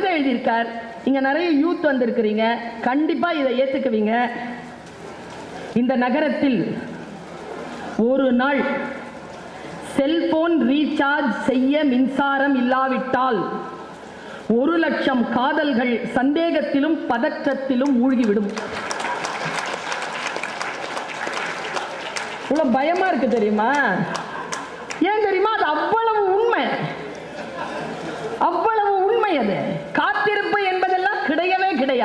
கவிதை எழுதியிருக்கார். இங்க நிறைய யூத் வந்திருக்கிறீங்க. கண்டிப்பா இதை ஏத்துக்குவீங்க. இந்த நகரத்தில் ஒரு நாள் செல்போன் ரீசார்ஜ் செய்ய மின்சாரம் இல்லாவிட்டால் ஒரு லட்சம் காதல்கள் சந்தேகத்திலும் பதற்றத்திலும் மூழ்கிவிடும். பயமா இருக்கு தெரியுமா? ஏன் தெரியுமா? அது அவ்வளவு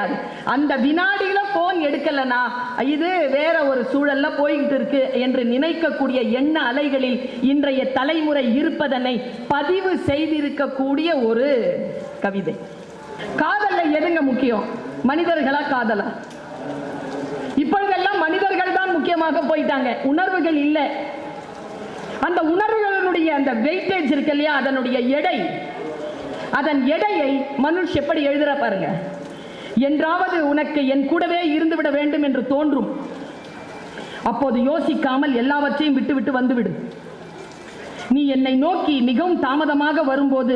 கிடையாது. அந்த வினாடியில போன் எடுக்கலனா இது வேற ஒரு சூழல்ல போய்கிட்டு இருக்கு என்று நினைக்கக்கூடிய எண்ண அலைகளில் இன்றைய தலைமுறை இருப்பதனை பதிவு செய்திருக்கக்கூடிய ஒரு கவிதை. காதல்ல எதுங்க முக்கியம்? மனிதர்களா காதலா? இப்பொழுதெல்லாம் மனிதர்கள் தான் முக்கியமாக போயிட்டாங்க. உணர்வுகள் இல்லை. அந்த உணர்வுகளுடைய அந்த வெயிட்டேஜ் இருக்கு இல்லையா? அதனுடைய எடை. அதன் எடையை மனுஷ் எப்படி எழுதுற பாருங்க. என்றாவது உனக்கு என் கூடவே இருந்துவிட வேண்டும் என்று தோன்றும். அப்போது யோசிக்காமல் எல்லாவற்றையும் விட்டுவிட்டு வந்துவிடு. நீ என்னை நோக்கி மிகவும் தாமதமாக வரும்போது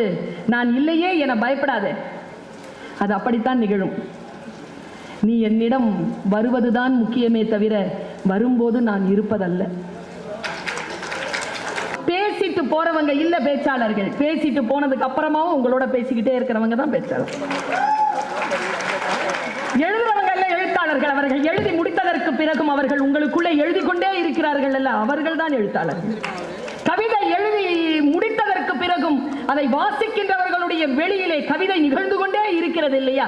நான் இல்லையே என பயப்படாதே. அது அப்படித்தான் நிகழும். நீ என்னிடம் வருவதுதான் முக்கியமே தவிர வரும்போது நான் இருப்பதல்ல. பேசிட்டு போறவங்க இல்ல பேச்சாளர்கள். பேசிட்டு போனதுக்கு அப்புறமாவும் உங்களோட பேசிக்கிட்டே இருக்கிறவங்க தான் பேச்சாளர். எழுதுறவங்க எழுத்தாளர்கள் அவர்கள் எழுதி முடித்ததற்கு பிறகும் அவர்கள் உங்களுக்குள்ளே எழுதி கொண்டே இருக்கிறார்கள் அல்ல அவர்கள் தான் எழுத்தாளர்கள் கவிதை எழுதி முடித்ததற்கு பிறகும் அதை வாசிக்கின்றவர்களுடைய வெளியிலே கவிதை நிகழ்ந்து கொண்டே இருக்கிறது இல்லையா?